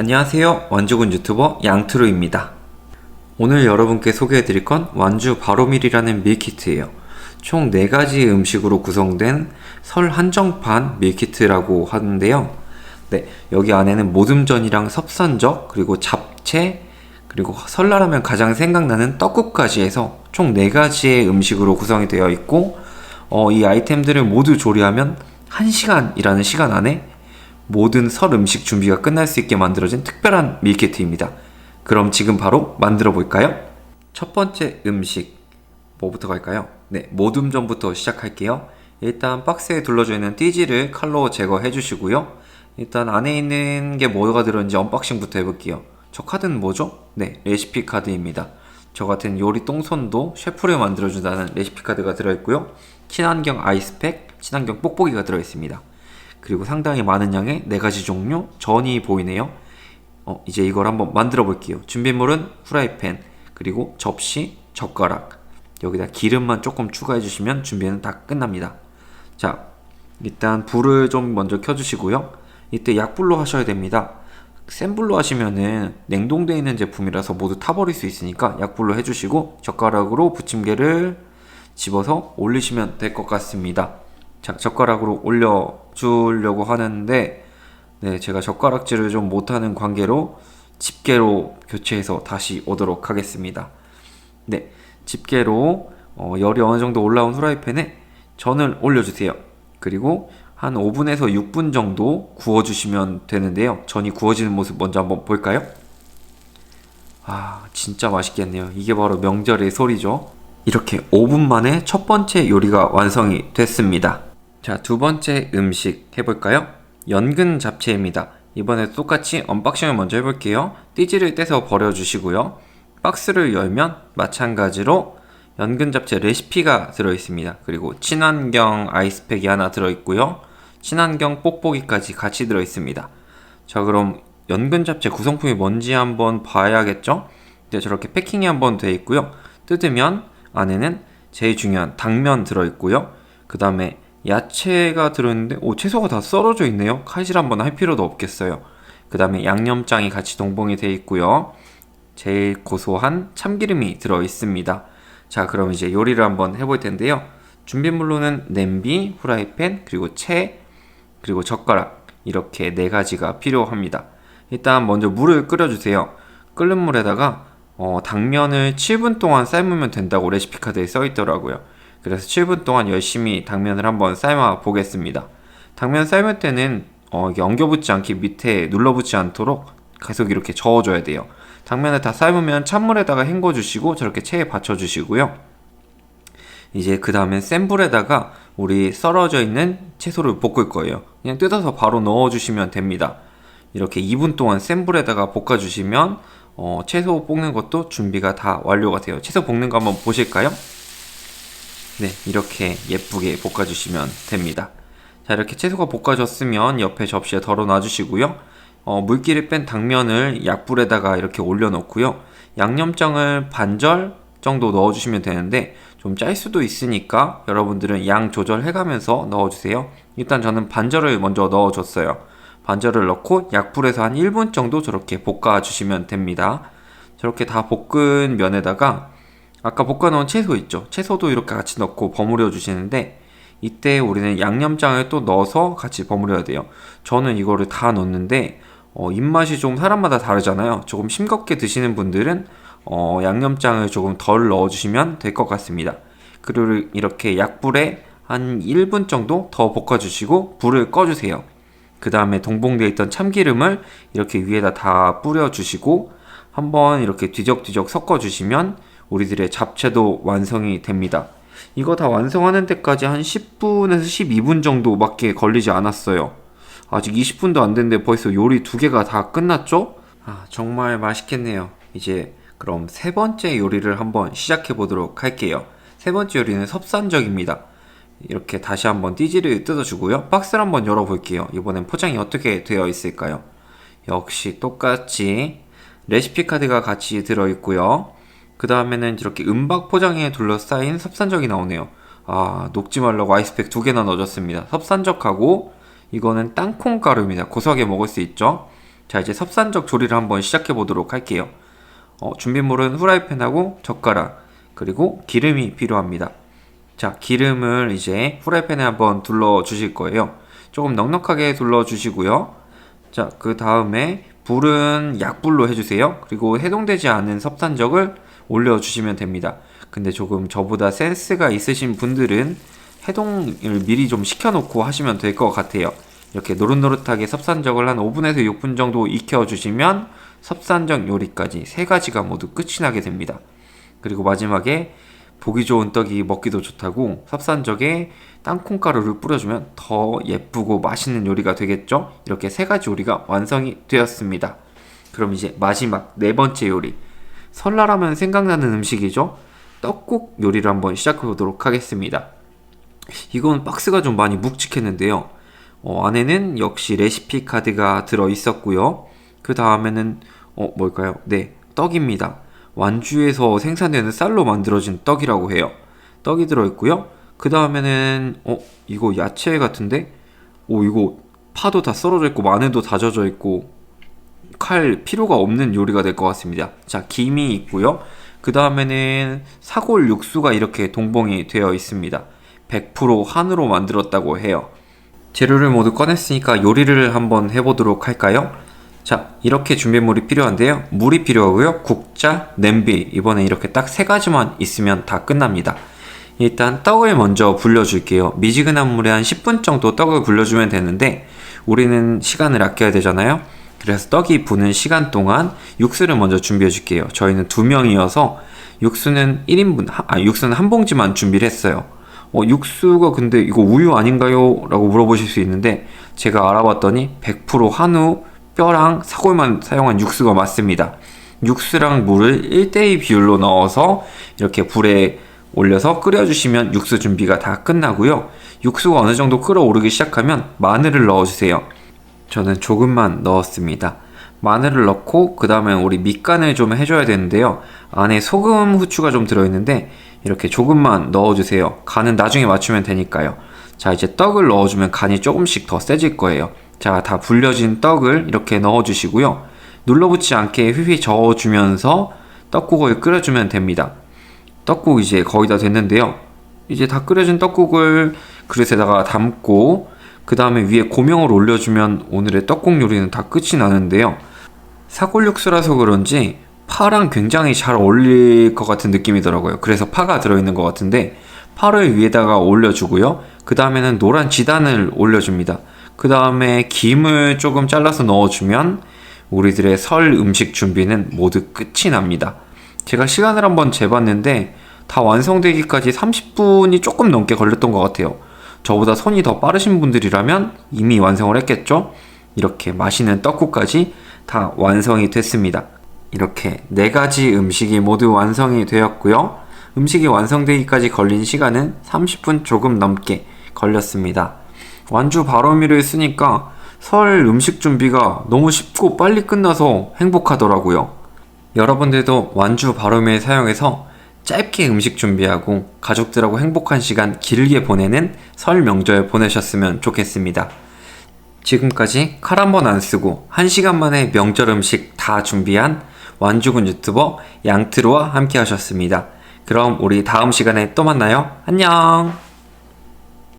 안녕하세요. 완주군 유튜버 양트루입니다. 오늘 여러분께 소개해 드릴 건 완주 바로밀이라는 밀키트예요. 총 4가지 음식으로 구성된 설 한정판 밀키트라고 하는데요. 네, 여기 안에는 모듬전이랑 섭산적, 그리고 잡채, 그리고 설날하면 가장 생각나는 떡국까지 해서 총 4가지의 음식으로 구성이 되어 있고, 어, 이 아이템들을 모두 조리하면 1시간이라는 시간 안에 모든 설 음식 준비가 끝날 수 있게 만들어진 특별한 밀키트입니다. 그럼 지금 바로 만들어 볼까요? 첫 번째 음식 뭐부터 갈까요? 네, 모둠전부터 시작할게요. 일단 박스에 둘러져 있는 띠지를 칼로 제거해 주시고요. 일단 안에 있는 게 뭐가 들어있는지 언박싱부터 해볼게요. 저 카드는 뭐죠? 네, 레시피 카드입니다. 저 같은 요리 똥손도 셰프를 만들어준다는 레시피 카드가 들어있고요. 친환경 아이스팩, 친환경 뽁뽁이가 들어있습니다. 그리고 상당히 많은 양의 네 가지 종류 전이 보이네요. 어, 이제 이걸 한번 만들어 볼게요. 준비물은 후라이팬, 그리고 접시, 젓가락. 여기다 기름만 조금 추가해 주시면 준비는 다 끝납니다. 자, 일단 불을 좀 먼저 켜 주시고요. 이때 약불로 하셔야 됩니다. 센 불로 하시면은 냉동되어 있는 제품이라서 모두 타버릴 수 있으니까 약불로 해주시고 젓가락으로 부침개를 집어서 올리시면 될 것 같습니다. 자, 젓가락으로 올려 주려고 하는데, 네, 제가 젓가락질을 좀 못하는 관계로 집게로 교체해서 다시 오도록 하겠습니다. 네, 집게로 어, 열이 어느 정도 올라온 후라이팬에 전을 올려주세요. 그리고 한 5분에서 6분 정도 구워주시면 되는데요. 전이 구워지는 모습 먼저 한번 볼까요? 아, 진짜 맛있겠네요. 이게 바로 명절의 소리죠. 이렇게 5분 만에 첫 번째 요리가 완성이 됐습니다. 자, 두 번째 음식 해볼까요? 연근 잡채입니다. 이번에 똑같이 언박싱을 먼저 해볼게요. 띠지를 떼서 버려주시고요. 박스를 열면 마찬가지로 연근 잡채 레시피가 들어있습니다. 그리고 친환경 아이스팩이 하나 들어있고요. 친환경 뽁뽁이까지 같이 들어있습니다. 자, 그럼 연근 잡채 구성품이 뭔지 한번 봐야겠죠? 네, 저렇게 패킹이 한번 되어 있고요. 뜯으면 안에는 제일 중요한 당면 들어있고요. 그 다음에 야채가 들어있는데 오 채소가 다 썰어져 있네요. 칼질 한번 할 필요도 없겠어요. 그 다음에 양념장이 같이 동봉이 되어 있고요. 제일 고소한 참기름이 들어 있습니다. 자, 그럼 이제 요리를 한번 해볼 텐데요. 준비물로는 냄비, 후라이팬, 그리고 채, 그리고 젓가락 이렇게 네 가지가 필요합니다. 일단 먼저 물을 끓여주세요. 끓는 물에다가 어, 당면을 7분 동안 삶으면 된다고 레시피 카드에 써 있더라고요. 그래서 7분 동안 열심히 당면을 한번 삶아 보겠습니다. 당면 삶을 때는 어, 이게 엉겨붙지 않게 밑에 눌러붙지 않도록 계속 이렇게 저어줘야 돼요. 당면을 다 삶으면 찬물에다가 헹궈주시고 저렇게 체에 받쳐주시고요. 이제 그 다음에 센 불에다가 우리 썰어져 있는 채소를 볶을 거예요. 그냥 뜯어서 바로 넣어주시면 됩니다. 이렇게 2분 동안 센 불에다가 볶아주시면 어, 채소 볶는 것도 준비가 다 완료가 돼요. 채소 볶는 거 한번 보실까요? 네, 이렇게 예쁘게 볶아주시면 됩니다. 자, 이렇게 채소가 볶아졌으면 옆에 접시에 덜어 놔주시고요. 어, 물기를 뺀 당면을 약불에다가 이렇게 올려놓고요. 양념장을 반절 정도 넣어주시면 되는데 좀 짤 수도 있으니까 여러분들은 양 조절해가면서 넣어주세요. 일단 저는 반절을 먼저 넣어줬어요. 반절을 넣고 약불에서 한 1분 정도 저렇게 볶아주시면 됩니다. 저렇게 다 볶은 면에다가 아까 볶아놓은 채소 있죠? 채소도 이렇게 같이 넣고 버무려 주시는데 이때 우리는 양념장을 또 넣어서 같이 버무려야 돼요. 저는 이거를 다 넣는데 어, 입맛이 좀 사람마다 다르잖아요. 조금 싱겁게 드시는 분들은 어, 양념장을 조금 덜 넣어주시면 될 것 같습니다. 그리고 이렇게 약불에 한 1분 정도 더 볶아주시고 불을 꺼주세요. 그 다음에 동봉되어 있던 참기름을 이렇게 위에다 다 뿌려주시고 한번 이렇게 뒤적뒤적 섞어주시면 우리들의 잡채도 완성이 됩니다. 이거 다 완성하는 데까지 한 10분에서 12분 정도밖에 걸리지 않았어요. 아직 20분도 안 됐는데 벌써 요리 두 개가 다 끝났죠? 아, 정말 맛있겠네요. 이제 그럼 세 번째 요리를 한번 시작해 보도록 할게요. 세 번째 요리는 섭산적입니다. 이렇게 다시 한번 띠지를 뜯어주고요. 박스를 한번 열어볼게요. 이번엔 포장이 어떻게 되어 있을까요? 역시 똑같이 레시피 카드가 같이 들어있고요. 그 다음에는 이렇게 은박 포장에 둘러싸인 섭산적이 나오네요. 아, 녹지 말라고 아이스팩 두 개나 넣어줬습니다. 섭산적하고 이거는 땅콩 가루입니다. 고소하게 먹을 수 있죠. 자, 이제 섭산적 조리를 한번 시작해 보도록 할게요. 어, 준비물은 후라이팬하고 젓가락, 그리고 기름이 필요합니다. 자, 기름을 이제 후라이팬에 한번 둘러 주실 거예요. 조금 넉넉하게 둘러 주시고요. 자, 그 다음에 불은 약불로 해주세요. 그리고 해동되지 않은 섭산적을 올려주시면 됩니다. 근데 조금 저보다 센스가 있으신 분들은 해동을 미리 좀 식혀놓고 하시면 될 것 같아요. 이렇게 노릇노릇하게 섭산적을 한 5분에서 6분 정도 익혀주시면 섭산적 요리까지 세 가지가 모두 끝이 나게 됩니다. 그리고 마지막에 보기 좋은 떡이 먹기도 좋다고 섭산적에 땅콩가루를 뿌려주면 더 예쁘고 맛있는 요리가 되겠죠? 이렇게 세 가지 요리가 완성이 되었습니다. 그럼 이제 마지막 네 번째 요리. 설날하면 생각나는 음식이죠? 떡국 요리를 한번 시작해 보도록 하겠습니다. 이건 박스가 좀 많이 묵직했는데요. 어, 안에는 역시 레시피 카드가 들어 있었고요. 그 다음에는 어, 뭘까요? 네, 떡입니다. 완주에서 생산되는 쌀로 만들어진 떡이라고 해요. 떡이 들어 있고요. 그 다음에는 어 이거 야채 같은데? 오 이거 파도 다 썰어져 있고 마늘도 다져져 있고 칼 필요가 없는 요리가 될 것 같습니다. 자 김이 있고요. 그 다음에는 사골 육수가 이렇게 동봉이 되어 있습니다. 100% 한우로 만들었다고 해요. 재료를 모두 꺼냈으니까 요리를 한번 해보도록 할까요? 자, 이렇게 준비물이 필요한데요. 물이 필요하고요. 국자, 냄비. 이번에 이렇게 딱 세 가지만 있으면 다 끝납니다. 일단 떡을 먼저 불려줄게요. 미지근한 물에 한 10분 정도 떡을 불려주면 되는데 우리는 시간을 아껴야 되잖아요. 그래서 떡이 부는 시간 동안 육수를 먼저 준비해 줄게요. 저희는 두 명이어서 육수는 1인분, 아, 육수는 한 봉지만 준비를 했어요. 어, 육수가 근데 이거 우유 아닌가요? 라고 물어보실 수 있는데 제가 알아봤더니 100% 한우 뼈랑 사골만 사용한 육수가 맞습니다. 육수랑 물을 1대2 비율로 넣어서 이렇게 불에 올려서 끓여주시면 육수 준비가 다 끝나고요. 육수가 어느 정도 끓어오르기 시작하면 마늘을 넣어주세요. 저는 조금만 넣었습니다. 마늘을 넣고 그 다음에 우리 밑간을 좀 해줘야 되는데요. 안에 소금 후추가 좀 들어있는데 이렇게 조금만 넣어주세요. 간은 나중에 맞추면 되니까요. 자 이제 떡을 넣어주면 간이 조금씩 더 세질 거예요. 자 다 불려진 떡을 이렇게 넣어주시고요. 눌러붙지 않게 휘휘 저어주면서 떡국을 끓여주면 됩니다. 떡국 이제 거의 다 됐는데요. 이제 다 끓여진 떡국을 그릇에다가 담고 그 다음에 위에 고명을 올려주면 오늘의 떡국 요리는 다 끝이 나는데요. 사골육수라서 그런지 파랑 굉장히 잘 어울릴 것 같은 느낌이더라고요. 그래서 파가 들어있는 것 같은데 파를 위에다가 올려주고요. 그 다음에는 노란 지단을 올려줍니다. 그 다음에 김을 조금 잘라서 넣어주면 우리들의 설 음식 준비는 모두 끝이 납니다. 제가 시간을 한번 재봤는데 다 완성되기까지 30분이 조금 넘게 걸렸던 것 같아요. 저보다 손이 더 빠르신 분들이라면 이미 완성을 했겠죠? 이렇게 맛있는 떡국까지 다 완성이 됐습니다. 이렇게 네 가지 음식이 모두 완성이 되었고요. 음식이 완성되기까지 걸린 시간은 30분 조금 넘게 걸렸습니다. 완주 바로미를 쓰니까 설 음식 준비가 너무 쉽고 빨리 끝나서 행복하더라고요. 여러분들도 완주 바로미를 사용해서 짧게 음식 준비하고 가족들하고 행복한 시간 길게 보내는 설 명절 보내셨으면 좋겠습니다. 지금까지 칼 한 번 안 쓰고 1시간 만에 명절 음식 다 준비한 완주군 유튜버 양트로와 함께 하셨습니다. 그럼 우리 다음 시간에 또 만나요. 안녕!